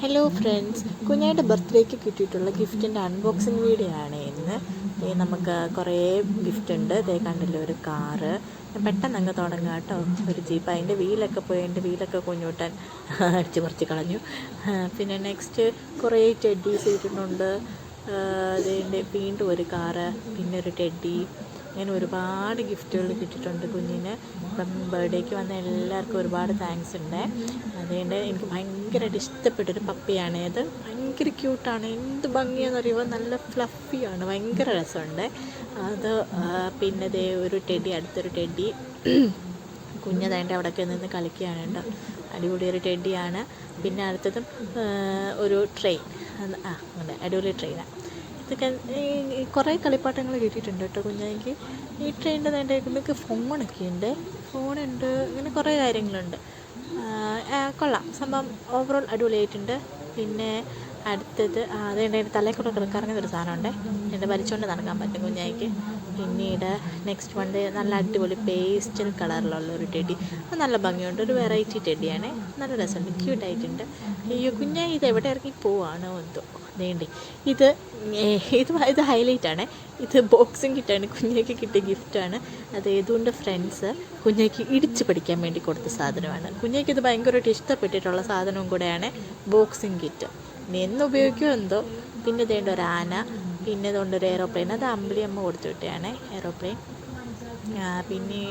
Hello friends കുഞ്ഞായിട്ട് ബർത്ത്ഡേക്ക് കിട്ടിയിട്ടുള്ള ഗിഫ്റ്റിന്റെ unboxing video ആണ് ഇന്ന്. നമുക്ക് കുറേ ഗിഫ്റ്റ് ഉണ്ട്. ദേ കണ്ടില്ലേ ഒരു കാറ് പെട്ടെന്ന് അങ്ങ് തുടങ്ങാം കേട്ടോ. ഒരു ജീപ്പ് അതിന്റെ വീലൊക്കെ പോയി. എന്റെ വീലൊക്കെ കുഞ്ഞൂട്ടൻ അടിച്ചു പറിച്ച് കളഞ്ഞു. പിന്നെ നെക്സ്റ്റ് കുറേ ടെഡീസ് ഇട്ടിട്ടുണ്ട്. അതിന്റെ വീണ്ടും ഒരു കാറ് പിന്നെ ഒരു ടെഡി അങ്ങനെ ഒരുപാട് ഗിഫ്റ്റുകൾ കിട്ടിയിട്ടുണ്ട് കുഞ്ഞിന്. ഇപ്പം ബർത്ത്ഡേക്ക് വന്ന എല്ലാവർക്കും ഒരുപാട് താങ്ക്സ് ഉണ്ട്. അതുകൊണ്ട് എനിക്ക് ഭയങ്കരമായിട്ട് ഇഷ്ടപ്പെട്ടൊരു പപ്പിയാണ് അത്. ഭയങ്കര ക്യൂട്ടാണ് എന്ത് ഭംഗിയാണെന്ന് അറിയുമ്പോൾ നല്ല ഫ്ലഫിയാണ് ഭയങ്കര രസമുണ്ട്. അത് പിന്നെ ദേ ഒരു ടെഡി അടുത്തൊരു ടെഡി കുഞ്ഞതായിട്ട് അവിടെയൊക്കെ നിന്ന് കളിക്കുകയാണ് കേട്ടോ. അടിപൊളി ഒരു ടെഡിയാണ് പിന്നെ അടുത്തതും ഒരു ട്രെയിൻ ആ അങ്ങനെ അടിപൊളി ട്രെയിനാണ് ഇതൊക്കെ കുറേ കളിപ്പാട്ടങ്ങൾ കിട്ടിയിട്ടുണ്ട് കേട്ടോ കുഞ്ഞായിക്ക്. ഈ ട്രെയിനിന്റെ നേരെ നിങ്ങൾക്ക് ഫോണൊക്കെ ഉണ്ട്. ഫോണുണ്ട് അങ്ങനെ കുറേ കാര്യങ്ങളുണ്ട്. കൊള്ളാം. സംഭവം ഓവറോൾ അടിപൊളിയായിട്ടുണ്ട്. പിന്നെ അടുത്തത് അതേണ്ട എന്റെ തലയിൽ കൂടെ കിടക്കാറുന്ന ഒരു സാധനമുണ്ട്. എന്റെ വലിച്ചുകൊണ്ട് നടക്കാൻ പറ്റും കുഞ്ഞായിക്ക്. പിന്നീട് നെക്സ്റ്റ് വണ്ട് നല്ല അടിപൊളി പേസ്റ്റൽ കളറിലുള്ള ഒരു ടെഡി അത് നല്ല ഭംഗിയുണ്ട്. ഒരു വെറൈറ്റി ടെഡിയാണ് നല്ല രസമുണ്ട് ക്യൂട്ടായിട്ടുണ്ട് അയ്യോ കുഞ്ഞായി ഇത് എവിടെ ഇറങ്ങി പോവാണോ എന്തോ. നീണ്ടി ഇത് ഇത് ഇത് ഹൈലൈറ്റ് ആണ്. ഇത് ബോക്സിങ് കിറ്റാണ് കുഞ്ഞയ്ക്ക് കിട്ടിയ ഗിഫ്റ്റാണ് അത് ഏതുകൊണ്ട് ഫ്രണ്ട്സ് കുഞ്ഞയ്ക്ക് ഇടിച്ച് പഠിക്കാൻ വേണ്ടി കൊടുത്ത സാധനമാണ്. കുഞ്ഞയ്ക്ക് ഇത് ഭയങ്കരമായിട്ട് ഇഷ്ടപ്പെട്ടിട്ടുള്ള സാധനവും കൂടെയാണ് ബോക്സിങ് കിറ്റ് ഇനി എന്ന് ഉപയോഗിക്കുമോ എന്തോ? പിന്നെ ഇതേണ്ട ഒരു ആന. പിന്നെ ഇതുകൊണ്ടൊരു എയറോപ്ലെയിൻ അത് അമ്പിളി അമ്മ കൊടുത്തു വിട്ടതാണ് എയറോപ്ലെയിൻ പിന്നെ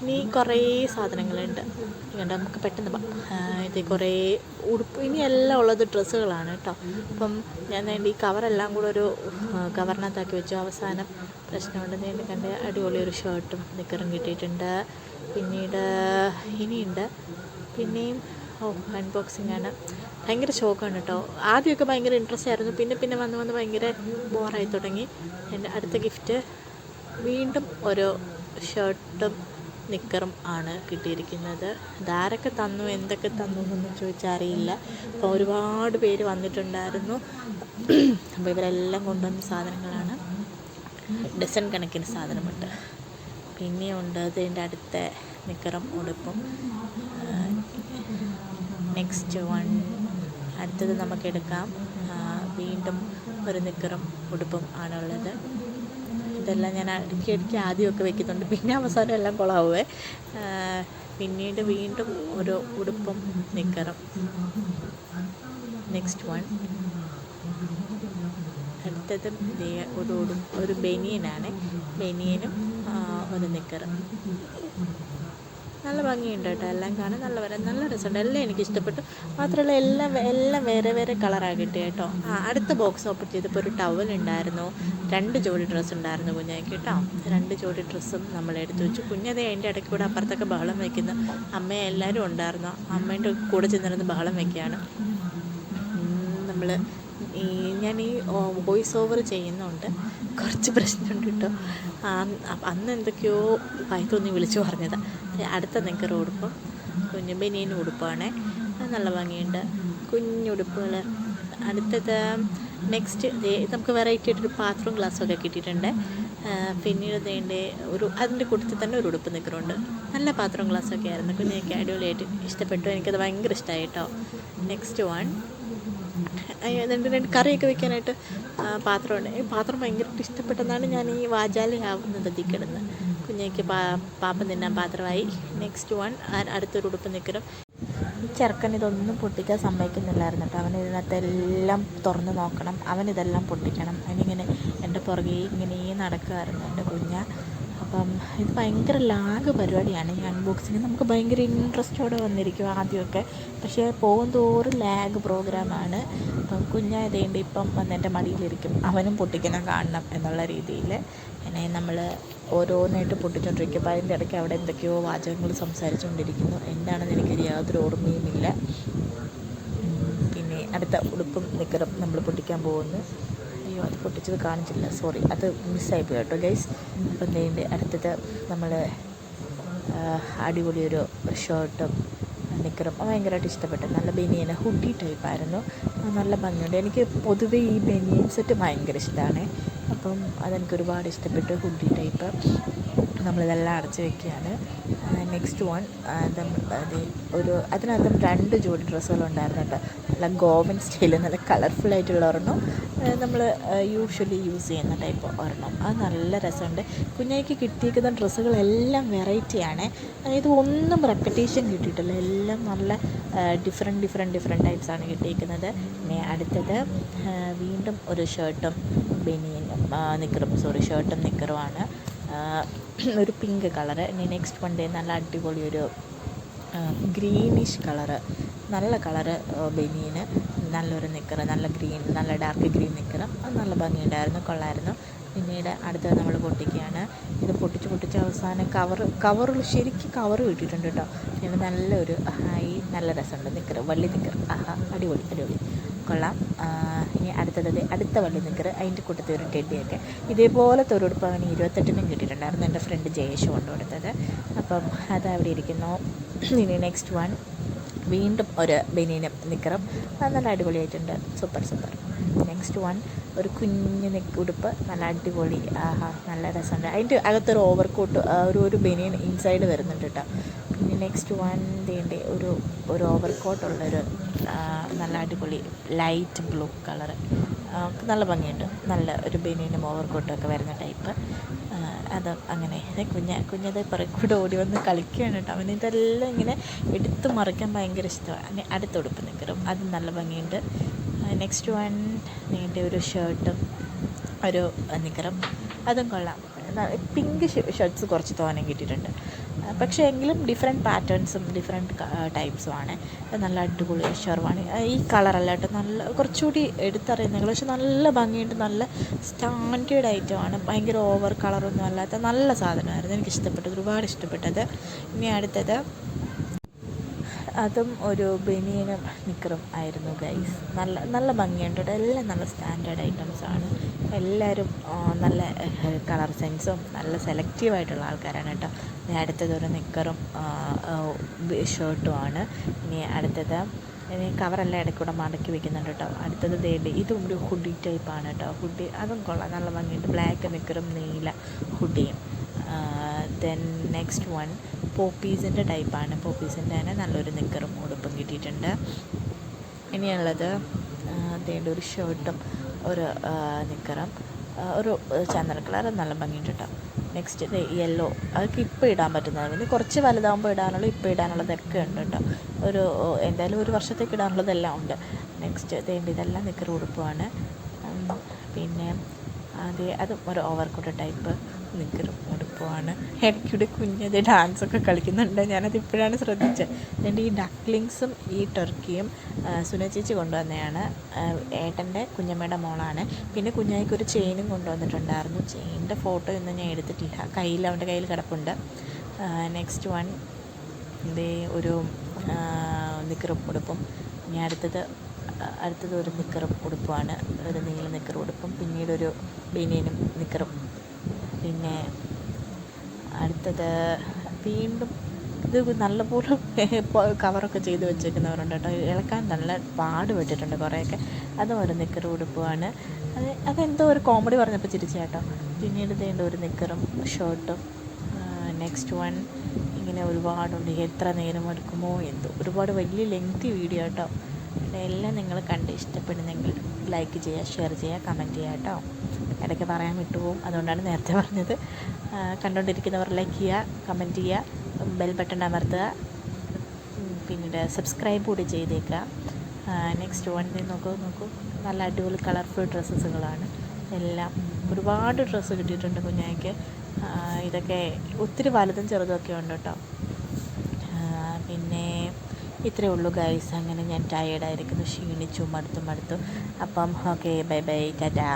ഇനി കുറേ സാധനങ്ങളുണ്ട്. കണ്ടോ നമുക്ക് പെട്ടെന്ന് ഇത് കുറേ ഉടുപ്പ് ഇനി എല്ലാം ഉള്ളത് ഡ്രസ്സുകളാണ് കേട്ടോ. അപ്പം ഞാൻ വേണ്ടി ഈ കവറെല്ലാം കൂടെ ഒരു കവറിനകത്താക്കി വെച്ചു. അവസാനം പ്രശ്നമുണ്ട് നേടി കണ്ട് അടിപൊളി ഒരു ഷർട്ടും നിക്കറും കിട്ടിയിട്ടുണ്ട്. പിന്നീട് ഇനിയുണ്ട്. പിന്നെയും ഓ അൺബോക്സിംഗ് ആണ്. ഭയങ്കര ഷോക്കാണ് കേട്ടോ ആദ്യമൊക്കെ ഭയങ്കര ഇൻട്രസ്റ്റ് ആയിരുന്നു. പിന്നെ പിന്നെ വന്ന് വന്ന് ഭയങ്കര ബോറായി തുടങ്ങി. എന്റെ അടുത്ത ഗിഫ്റ്റ് വീണ്ടും ഒരു ഷർട്ടും നിക്കറും ആണ് കിട്ടിയിരിക്കുന്നത്. ഇതാരൊക്കെ തന്നു എന്തൊക്കെ തന്നു എന്നൊന്നും ചോദിച്ചാൽ അറിയില്ല. അപ്പോൾ ഒരുപാട് പേര് വന്നിട്ടുണ്ടായിരുന്നു. അപ്പോൾ ഇവരെല്ലാം കൊണ്ടുവന്ന സാധനങ്ങളാണ്. ഡസൺ കണക്കിന് സാധനമുണ്ട്. പിന്നെയുണ്ട് ഇതിന്റെ അടുത്ത നിക്കറും ഉടുപ്പും. നെക്സ്റ്റ് വൺ അടുത്തത് നമുക്ക് എടുക്കാം വീണ്ടും ഒരു നിക്കറും ഉടുപ്പും ആണുള്ളത്. ഇതെല്ലാം ഞാൻ അടുക്കി അടുക്കി ആദ്യമൊക്കെ വെക്കുന്നുണ്ട്. പിന്നെ അവസാനം എല്ലാം കുളാവേ പിന്നീട് വീണ്ടും ഒരു ഉടുപ്പും നിക്കറും. നെക്സ്റ്റ് വൺ അടുത്തത് ഒരു ഒരു ബനിയനാണ്. ബനിയനും ഒരു നിക്കറും. നല്ല ഭംഗിയുണ്ട് കേട്ടോ. എല്ലാം കാണാൻ നല്ല വരെ നല്ല രസമുണ്ട്. എല്ലാം എനിക്ക് ഇഷ്ടപ്പെട്ടു മാത്രമല്ല എല്ലാം എല്ലാം വേറെ വേറെ കളറാണ് കിട്ടിയ കേട്ടോ. ആ അടുത്ത ബോക്സ് ഓപ്പൺ ചെയ്തപ്പോൾ ഒരു ടവൽ ഉണ്ടായിരുന്നു. രണ്ട് ജോഡി ഡ്രസ്സ് ഉണ്ടായിരുന്നു കുഞ്ഞാക്ക് കേട്ടോ. രണ്ട് ജോഡി ഡ്രസ്സും നമ്മൾ എടുത്തു വെച്ചു. കുഞ്ഞതേ അതിന്റെ ഇടയ്ക്ക് കൂടെ അപ്പുറത്തൊക്കെ ബഹളം വയ്ക്കുന്നു അമ്മയെ എല്ലാവരും ഉണ്ടായിരുന്നു. അമ്മേന്റെ കൂടെ ചെന്നിരുന്ന് ബഹളം വയ്ക്കുകയാണ് നമ്മൾ ഈ ഞാൻ ഈ വോയിസ് ഓവർ ചെയ്യുന്നുണ്ട് കുറച്ച് പ്രശ്നമുണ്ട് കേട്ടോ. അന്ന് എന്തൊക്കെയോ പയത്തൊന്നി വിളിച്ചു പറഞ്ഞതാണ് അടുത്ത നിങ്ങൾക്ക് ഉടുപ്പം കുഞ്ഞു ബനിയൻ ഉടുപ്പാണ്. നല്ല ഭംഗിയുണ്ട്. കുഞ്ഞുടുപ്പുകൾ അടുത്തത് നെക്സ്റ്റ് നമുക്ക് വെറൈറ്റി ആയിട്ടൊരു പാത്രവും ഗ്ലാസ്സൊക്കെ കിട്ടിയിട്ടുണ്ട്. പിന്നീട് വേണ്ടേ ഒരു അതിന്റെ കൂട്ടത്തിൽ തന്നെ ഒരു ഉടുപ്പ് നിൽക്കുന്നുണ്ട് നല്ല പാത്രവും ഗ്ലാസ്സൊക്കെ ആയിരുന്നു. കുഞ്ഞൊക്കെ അടിപൊളിയായിട്ട് ഇഷ്ടപ്പെട്ടു. എനിക്കത് ഭയങ്കര ഇഷ്ടമായി കേട്ടോ. നെക്സ്റ്റ് വൺ രണ്ട് രണ്ട് കറിയൊക്കെ വെക്കാനായിട്ട് പാത്രമുണ്ട്. ഈ പാത്രം ഭയങ്കരമായിട്ട് ഇഷ്ടപ്പെട്ടെന്നാണ് ഞാൻ ഈ വാചാലയാവുന്നത് അതിൽ കിടന്ന്. കുഞ്ഞേക്ക് പാ പാപ്പം തിന്നാൻ പാത്രമായി. നെക്സ്റ്റ് വൺ അടുത്തൊരു ഉടുപ്പ് നിൽക്കണം ചെറുക്കൻ ഇതൊന്നും പൊട്ടിക്കാൻ സമ്മതിക്കുന്നില്ലായിരുന്നു കേട്ടോ. അവൻ ഇതിനകത്തെല്ലാം തുറന്ന് നോക്കണം. അവൻ ഇതെല്ലാം പൊട്ടിക്കണം. അവനിങ്ങനെ എന്റെ പുറകെ ഇങ്ങനെ നടക്കുമായിരുന്നു എന്റെ കുഞ്ഞ. അപ്പം ഇത് ഭയങ്കര ലാഗ് പരിപാടിയാണ് ഈ അൺബോക്സിങ് നമുക്ക് ഭയങ്കര ഇൻട്രസ്റ്റോടെ വന്നിരിക്കും ആദ്യമൊക്കെ. പക്ഷേ പോകും തോറും ലാഗ് പ്രോഗ്രാമാണ് അപ്പം കുഞ്ഞായതേണ്ട ഇപ്പം വന്ന് എന്റെ മടിയിലിരിക്കും. അവനും പൊട്ടിക്കണം കാണണം എന്നുള്ള രീതിയിൽ. എന്നെ നമ്മൾ ഓരോന്നായിട്ട് പൊട്ടിച്ചുകൊണ്ടിരിക്കും അപ്പോൾ അതിന്റെ ഇടയ്ക്ക് അവിടെ എന്തൊക്കെയോ വാചകങ്ങൾ സംസാരിച്ചുകൊണ്ടിരിക്കുന്നു എന്താണെന്ന് എനിക്കൊരു യാതൊരു ഓർമ്മയുമില്ല. പിന്നെ അടുത്ത ഉടുപ്പും നിക്കറും നമ്മൾ പൊട്ടിക്കാൻ പോകുന്നു. അയ്യോ അത് പൊട്ടിച്ചത് കാണിച്ചില്ല. സോറി അത് മിസ്സായിപ്പോയി കേട്ടോ ഗൈസ് അപ്പം എന്തെയ്യുണ്ട് അടുത്തത് നമ്മൾ അടിപൊളിയൊരു ഷർട്ടും നിക്കറും ഭയങ്കരമായിട്ട് ഇഷ്ടപ്പെട്ടു നല്ല ബനിയൻ ഹുഡി ടൈപ്പായിരുന്നു നല്ല ഭംഗിയുണ്ട്. എനിക്ക് പൊതുവേ ഈ ബനിയൻ സെറ്റ് ഭയങ്കര ഇഷ്ടമാണ് അപ്പം അതെനിക്ക് ഒരുപാട് ഇഷ്ടപ്പെട്ടു ഹുഡി ടൈപ്പ് നമ്മളിതെല്ലാം അടച്ച് വെക്കുകയാണ്. നെക്സ്റ്റ് വൺ ഒരു അതിനകത്തും രണ്ട് ജോഡി ഡ്രസ്സുകളുണ്ടായിരുന്നു കേട്ടോ. നല്ല ഗോവൻ സ്റ്റൈലിൽ നല്ല കളർഫുൾ ആയിട്ടുള്ള ഒരെണ്ണം. നമ്മൾ യൂഷ്വലി യൂസ് ചെയ്യുന്ന ടൈപ്പ് ഒരെണ്ണം. അത് നല്ല രസമുണ്ട്. കുഞ്ഞായിക്ക് കിട്ടിയിരിക്കുന്ന ഡ്രസ്സുകളെല്ലാം വെറൈറ്റിയാണ് അതായത് ഒന്നും റെപ്പറ്റേഷൻ കിട്ടിയിട്ടില്ല. എല്ലാം നല്ല ഡിഫറെന്റ് ഡിഫറെന്റ് ഡിഫറെന്റ് ടൈപ്സാണ് കിട്ടിയിരിക്കുന്നത്. പിന്നെ അടുത്തത് വീണ്ടും ഒരു ഷർട്ടും ബനിയനും നിക്കറും സോറി ഷർട്ടും നിക്കറുമാണ് ഒരു പിങ്ക് കളറ് ഇനി നെക്സ്റ്റ് വൺ ഡേ നല്ല അടിപൊളി ഒരു ഗ്രീനിഷ് കളറ് നല്ല കളറ് ബനിയന്. നല്ലൊരു നിക്കറ് നല്ല ഗ്രീൻ നല്ല ഡാർക്ക് ഗ്രീൻ നിക്കറ്. അത് നല്ല ഭംഗിയുണ്ടായിരുന്നു കൊള്ളായിരുന്നു. പിന്നീട് അടുത്തത് നമ്മൾ പൊട്ടിക്കുകയാണ്. ഇത് പൊട്ടിച്ച് പൊട്ടിച്ച് അവസാനം കവർ കവറിൽ ശരിക്കും കവർ കിട്ടിയിട്ടുണ്ട് കേട്ടോ. പിന്നെ നല്ലൊരു ഹായ് നല്ല രസമുണ്ട്. നിക്കറ് വള്ളി നിക്കറ്. ആഹാ അടിപൊളി അടിപൊളി. കൊള്ളാം. ഇനി അടുത്തത് അടുത്ത വള്ളി നിക്കർ അതിന്റെ കൂട്ടത്തിൽ ഒരു ടെഡിയൊക്കെ ഇതേപോലത്തെ ഒരു ഉടുപ്പ് ഇരുപത്തെട്ടിനും കിട്ടിയിട്ടുണ്ടായിരുന്നു എന്റെ ഫ്രണ്ട് ജയേഷ് കൊണ്ടു കൊടുത്തത്. അപ്പം അത് അവിടെ ഇരിക്കുന്നു. ഇനി നെക്സ്റ്റ് വൺ വീണ്ടും ഒരു ബനീനും നിക്കറും. നല്ല അടിപൊളിയായിട്ടുണ്ട്. സൂപ്പർ സൂപ്പർ നെക്സ്റ്റ് വൺ ഒരു കുഞ്ഞ് ഉടുപ്പ്. നല്ല അടിപൊളി. ആഹാ നല്ല രസമുണ്ട്. അതിന്റെ അകത്തൊരു ഓവർ കോട്ട് ഒരു ഒരു ബനിയൻ ഇൻസൈഡ് വരുന്നുണ്ട് കേട്ടോ. നെക്സ്റ്റ് വൺ തേണ്ടി ഒരു ഒരു ഓവർ കോട്ടുള്ളൊരു നല്ല അടിപൊളി ലൈറ്റ് ബ്ലൂ കളറ്. നല്ല ഭംഗിയുണ്ട്. നല്ല ഒരു ബനിയനും ഓവർ കോട്ടും ഒക്കെ വരുന്ന ടൈപ്പ്. അത് അങ്ങനെ. കുഞ്ഞ കുഞ്ഞത് കൂടെ ഓടി വന്ന് കളിക്കുകയാണ് കേട്ടോ. അവന് ഇതെല്ലാം ഇങ്ങനെ എടുത്ത് മറിക്കാൻ ഭയങ്കര ഇഷ്ടമാണ്. അങ്ങനെ ഉടുപ്പ് നിൽക്കറും അത് നല്ല ഭംഗിയുണ്ട്. നെക്സ്റ്റ് വൺ നീണ്ട ഒരു ഷർട്ടും ഒരു നിക്കറും. അതും കൊള്ളാം. പിങ്ക് ഷർട്ട്സ് കുറച്ച് തോനം കിട്ടിയിട്ടുണ്ട്. പക്ഷേ എങ്കിലും ഡിഫറെന്റ് പാറ്റേൺസും ഡിഫറെന്റ് ടൈപ്സും ആണ്. നല്ല അടിപൊളി ഷെർവാണി. ഈ കളറല്ല കേട്ടോ. നല്ല കുറച്ചുകൂടി എടുത്തറിയുന്നത് പക്ഷെ നല്ല ഭംഗിയുണ്ട്. നല്ല സ്റ്റാൻഡേർഡ് ഐറ്റമാണ് ഭയങ്കര ഓവർ കളറൊന്നും അല്ലാത്ത നല്ല സാധനമായിരുന്നു. എനിക്ക് ഇഷ്ടപ്പെട്ടത് ഒരുപാട് ഇഷ്ടപ്പെട്ടത്. ഇനി അടുത്തത് അതും ഒരു ബനിയനും നിക്കറും ആയിരുന്നു ഗൈസ് നല്ല നല്ല ഭംഗിയുണ്ട് എല്ലാം നല്ല സ്റ്റാൻഡേർഡ് ഐറ്റംസ് ആണ്. എല്ലാവരും നല്ല കളർ സെൻസും നല്ല സെലക്റ്റീവ് ആയിട്ടുള്ള ആൾക്കാരാണ് കേട്ടോ. ഇനി അടുത്തത് ഒരു നിക്കറും ഷർട്ടുമാണ് ഇനി അടുത്തത് ഇനി കവറെല്ലാം ഇടയ്ക്കൂടെ മടക്കി വെക്കുന്നുണ്ട് കേട്ടോ. അടുത്തത് തേടി ഇതും ഒരു ഹുഡി ടൈപ്പാണ് കേട്ടോ. ഹുഡി അതും കൊള്ളാം. നല്ല ഭംഗിയുണ്ട്. ബ്ലാക്ക് നിക്കറും നീല ഹുഡിയും ദെൻ നെക്സ്റ്റ് വൺ പോപ്പീസിന്റെ ടൈപ്പാണ്. പോപ്പീസിന്റെ തന്നെ നല്ലൊരു നിക്കറും ഉടുപ്പും കിട്ടിയിട്ടുണ്ട്. ഇനിയുള്ളത് അതിന്റെ ഒരു ഷർട്ടും ഒരു നിക്കറും ഒരു ചന്ദ്ര കളർ നല്ല ഭംഗിയുണ്ട് കേട്ടോ. നെക്സ്റ്റ് യെല്ലോ അതൊക്കെ ഇപ്പോൾ ഇടാൻ പറ്റുന്നതാണ്. പിന്നെ കുറച്ച് വലുതാകുമ്പോൾ ഇടാനുള്ള ഇപ്പോൾ ഇടാനുള്ളതൊക്കെ ഉണ്ട് കേട്ടോ. ഒരു എന്തായാലും ഒരു വർഷത്തേക്ക് ഇടാനുള്ളതെല്ലാം ഉണ്ട്. നെക്സ്റ്റ് തേണ്ടി ഇതെല്ലാം നിക്കർ ഉടുപ്പുമാണ് പിന്നെ അതെ അതും ഒരു ഓവർകോട്ട് ടൈപ്പ് നിക്കറും. ഉടുപ്പുമാണ് ഇടയ്ക്കൂടെ കുഞ്ഞത് ഡാൻസൊക്കെ കളിക്കുന്നുണ്ട്. ഞാനത് ഇപ്പോഴാണ് ശ്രദ്ധിച്ചത്. അതുകൊണ്ട് ഈ ഡക്ലിങ്സും ഈ ടർക്കിയും സുന ചേച്ചി കൊണ്ടുവന്നതാണ്. ഏട്ടന്റെ കുഞ്ഞമ്മയുടെ മോളാണ്. പിന്നെ കുഞ്ഞായിക്ക് ഒരു ചെയിനും കൊണ്ടുവന്നിട്ടുണ്ടായിരുന്നു. ചെയിനിന്റെ ഫോട്ടോ ഒന്നും ഞാൻ എടുത്തിട്ടില്ല. കയ്യിൽ അവന്റെ കയ്യിൽ കിടപ്പുണ്ട്. നെക്സ്റ്റ് വൺ ഇതേ ഒരു നിക്കറും ഉടുപ്പും. ഇനി അടുത്തത് അടുത്തത് ഒരു നിക്കറും ഉടുപ്പുമാണ് ഒരു നീല നിക്കറും ഉടുപ്പും. പിന്നീട് ഒരു ബനിയനും നിക്കറും. പിന്നെ അടുത്തത് വീണ്ടും ഇത് നല്ലപോലെ കവറൊക്കെ ചെയ്ത് വെച്ചേക്കുന്നവരുണ്ട് കേട്ടോ. ഇളക്കാൻ നല്ല പാട് പെട്ടിട്ടുണ്ട് കുറേയൊക്കെ. അതും ഒരു നിക്കറും ഉടുപ്പുമാണ് അത് അതെന്തോ ഒരു കോമഡി പറഞ്ഞപ്പോൾ ചിരിച്ചു കേട്ടോ. പിന്നീട് ഇതേണ്ട ഒരു നിക്കറും ഷർട്ടും. നെക്സ്റ്റ് വൺ ഇങ്ങനെ ഒരുപാടുണ്ട്. എത്ര നേരം എടുക്കുമോ എന്തോ. ഒരുപാട് വലിയ ലെങ്തി വീഡിയോ കേട്ടോ. പിന്നെ എല്ലാം നിങ്ങൾ കണ്ട് ഇഷ്ടപ്പെടുന്നെങ്കിൽ ലൈക്ക് ചെയ്യുക ഷെയർ ചെയ്യുക കമന്റ് ചെയ്യുക കേട്ടോ. ഇടയ്ക്ക് പറയാൻ വിട്ടുപോകും. അതുകൊണ്ടാണ് നേരത്തെ പറഞ്ഞത്. കണ്ടുകൊണ്ടിരിക്കുന്നവർ ലൈക്ക് ചെയ്യുക കമന്റ് ചെയ്യുക ബെൽ ബട്ടൺ അമർത്തുക പിന്നീട് സബ്സ്ക്രൈബ് കൂടി ചെയ്തേക്കുക. നെക്സ്റ്റ് വൺ നോക്കൂ നോക്കൂ. നല്ല അടിപൊളി കളർഫുൾ ഡ്രസ്സസുകളാണ് എല്ലാം ഒരുപാട് ഡ്രസ്സ് കിട്ടിയിട്ടുണ്ട് കുഞ്ഞായ്ക്ക്. ഇതൊക്കെ ഒത്തിരി വലുതും ചെറുതും ഒക്കെ ഉണ്ട് കേട്ടോ. പിന്നെ ഇത്രയേ ഉള്ളൂ ഗൈസ് അങ്ങനെ ഞാൻ ടയേർഡായിരിക്കുന്നു ക്ഷീണിച്ചു മടുത്തു മടുത്തു. അപ്പം ഓക്കെ ബൈ ബൈ ടാറ്റാ